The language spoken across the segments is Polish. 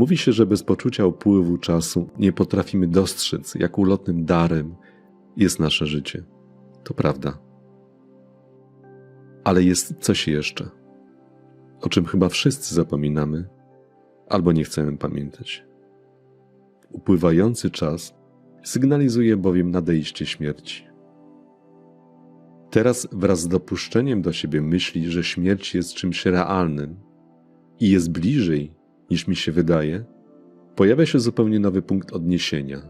Mówi się, że bez poczucia upływu czasu nie potrafimy dostrzec, jak ulotnym darem jest nasze życie. To prawda. Ale jest coś jeszcze, o czym chyba wszyscy zapominamy albo nie chcemy pamiętać. Upływający czas sygnalizuje bowiem nadejście śmierci. Teraz wraz z dopuszczeniem do siebie myśli, że śmierć jest czymś realnym i jest bliżej niż mi się wydaje, pojawia się zupełnie nowy punkt odniesienia,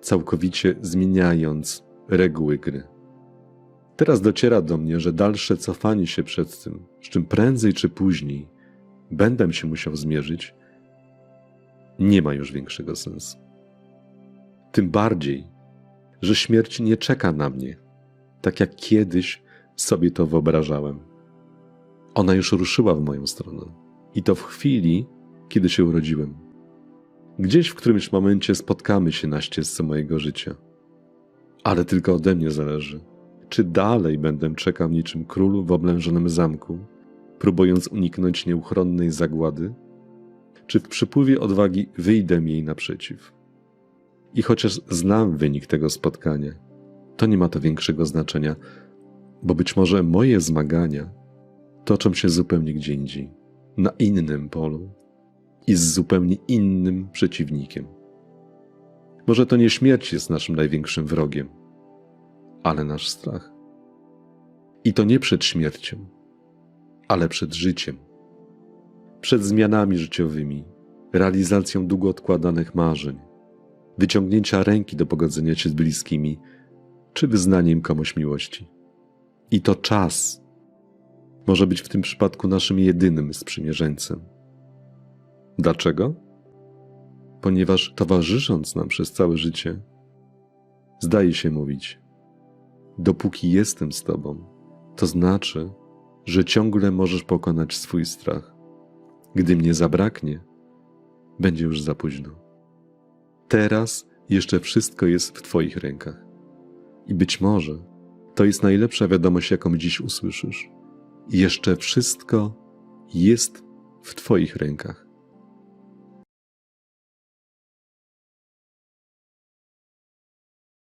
całkowicie zmieniając reguły gry. Teraz dociera do mnie, że dalsze cofanie się przed tym, z czym prędzej czy później będę się musiał zmierzyć, nie ma już większego sensu. Tym bardziej, że śmierć nie czeka na mnie, tak jak kiedyś sobie to wyobrażałem. Ona już ruszyła w moją stronę i to w chwili, kiedy się urodziłem. Gdzieś w którymś momencie spotkamy się na ścieżce mojego życia. Ale tylko ode mnie zależy, czy dalej będę czekał niczym król w oblężonym zamku, próbując uniknąć nieuchronnej zagłady, czy w przypływie odwagi wyjdę jej naprzeciw. I chociaż znam wynik tego spotkania, to nie ma to większego znaczenia, bo być może moje zmagania toczą się zupełnie gdzie indziej, na innym polu i z zupełnie innym przeciwnikiem. Może to nie śmierć jest naszym największym wrogiem, ale nasz strach. I to nie przed śmiercią, ale przed życiem, przed zmianami życiowymi, realizacją długo odkładanych marzeń, wyciągnięcia ręki do pogodzenia się z bliskimi, czy wyznaniem komuś miłości. I to czas może być w tym przypadku naszym jedynym sprzymierzeńcem. Dlaczego? Ponieważ towarzysząc nam przez całe życie, zdaje się mówić: Dopóki jestem z Tobą, to znaczy, że ciągle możesz pokonać swój strach. Gdy mnie zabraknie, będzie już za późno. Teraz jeszcze wszystko jest w Twoich rękach. I być może to jest najlepsza wiadomość, jaką dziś usłyszysz. Jeszcze wszystko jest w Twoich rękach.